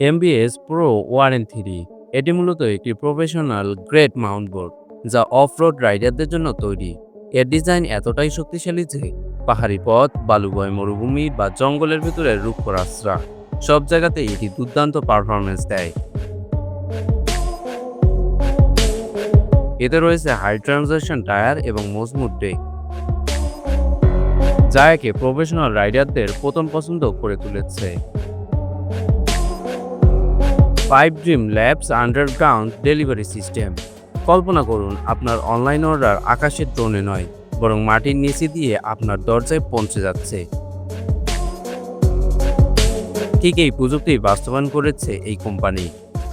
MBS pro Warren three এটি মূলত একটি প্রফেশনাল গ্রেট মাউন্ট বোর্ড যা অফ রোড রাইডারদের জন্য তৈরি। এর ডিজাইন এতটাই শক্তিশালী যে পাহাড়ি পথ বালুবয় মরুভূমি বা জঙ্গলের ভিতরে রুক্ষ রাস্তা সব জায়গাতে এটি দুর্দান্ত পারফরমেন্স দেয়। এতে রয়েছে হাই ট্রানজাকশন টায়ার এবং মজবুত ব্রেক যা একে প্রফেশনাল রাইডারদের প্রথম পছন্দ করে তুলেছে। Five dream labs underground delivery system. কল্পনা করুন, আপনার অনলাইন অর্ডার আকাশের ড্রোনে নয়, বরং মাটির নিচে দিয়ে আপনার দরজায় পৌঁছে যাচ্ছে। ঠিক এই প্রযুক্তি বাস্তবায়ন করেছে এই কোম্পানি।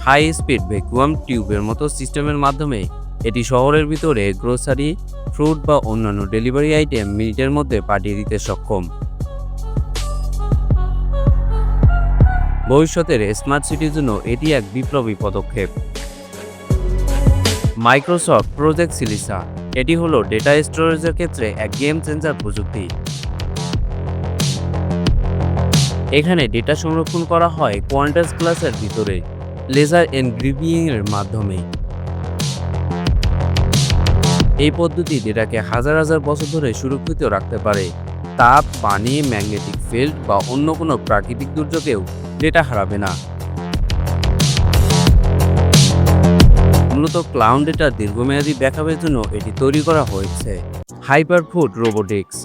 হাই স্পিড ভ্যাকুয়াম টিউবের মতো সিস্টেমের মাধ্যমে এটি শহরের ভিতরে গ্রোসারি, ফ্রুট বা অন্যান্য ডেলিভারি আইটেম মিনিটের মধ্যে পাঠিয়ে দিতে সক্ষম। ভবিষ্যতের স্মার্ট সিটির জন্য এটি এক বিপ্লবী পদক্ষেপ। মাইক্রোসফট প্রজেক্ট সিলিসা এটি হলো ডেটা স্টোরেজের ক্ষেত্রে এক গেম চেঞ্জার প্রযুক্তি। এখানে ডেটা সংরক্ষণ করা হয় কোয়ান্টাস ক্লাসের ভিতরে লেজার এনগ্রিভিং এর মাধ্যমে। এই পদ্ধতি ডেটাকে হাজার হাজার বছর ধরে সুরক্ষিত রাখতে পারে। তাপ, পানি ম্যাগনেটিক ফিল্ড বা অন্য কোনো প্রাকৃতিক দুর্যোগেও ডেটা হারাবে না। মূলত ক্লাউড ডেটার দীর্ঘমেয়াদী ব্যাকআপের জন্য এটি তৈরি করা হয়েছে। হাইপারফুড রোবোটিক্স।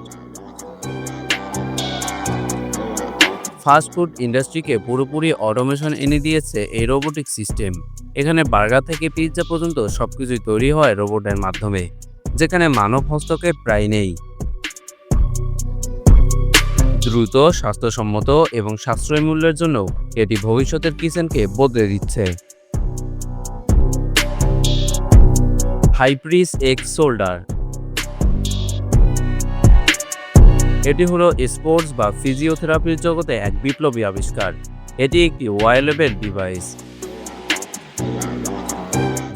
ফাস্টফুড ইন্ডাস্ট্রিকে পুরোপুরি অটোমেশন এনে দিয়েছে এই রোবোটিক সিস্টেম। এখানে বার্গার থেকে পিৎজা পর্যন্ত সবকিছুই তৈরি হয় রোবটের মাধ্যমে, যেখানে মানব হস্তক্ষেপ প্রায় নেই। দ্রুত, স্বাস্থ্যসম্মত এবং সাশ্রয়ী মূল্যের জন্য এটি ভবিষ্যতের কিচেনকে বদলে দিচ্ছে। হাইপ্রিস এক্স শোল্ডার এটি হলো স্পোর্টস বা ফিজিওথেরাপির জগতে এক বিপ্লবী আবিষ্কার। এটি একটি ওয়ারলেবেল ডিভাইস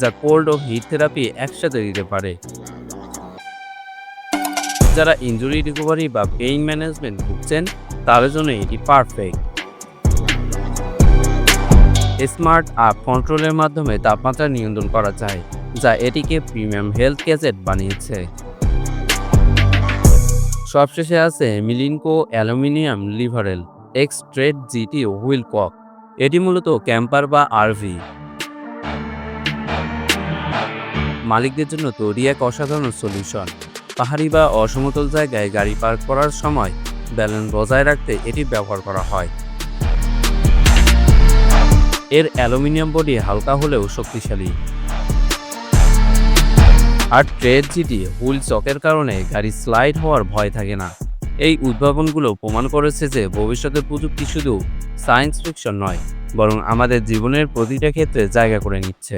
যা কোল্ড ও হিট থেরাপি একসাথে দিতে পারে। যারা ইনজুরি রিকভারি বা পেইন ম্যানেজমেন্ট ভুগছেন, তাদের জন্য এটি পারফেক্ট স্মার্ট আপ কন্ট্রোলের মাধ্যমে তাপমাত্রা নিয়ন্ত্রণ করা যায়, যা এটিকে প্রিমিয়াম হেলথ গ্যাজেট বানিয়েছে। সবশেষে আছে Milenco aluminium leveller X trade GT wheel chock এটি মূলত ক্যাম্পার বা আরভি মালিকদের জন্য তৈরি এক অসাধারণ সলিউশন পাহাড়ি বা অসমতল জায়গায় গাড়ি পার্ক করার সময় ব্যালেন্স বজায় রাখতে এটি ব্যবহার করা হয়। এর অ্যালুমিনিয়াম বডি হালকা হলেও শক্তিশালী। আর ট্রেড জিটি হুইল চকের কারণে গাড়ি স্লাইড হওয়ার ভয় থাকে না। এই উদ্ভাবনগুলো প্রমাণ করেছে যে ভবিষ্যতের প্রযুক্তি শুধু সায়েন্স ফিকশন নয়, বরং আমাদের জীবনের প্রতিটা ক্ষেত্রে জায়গা করে নিচ্ছে।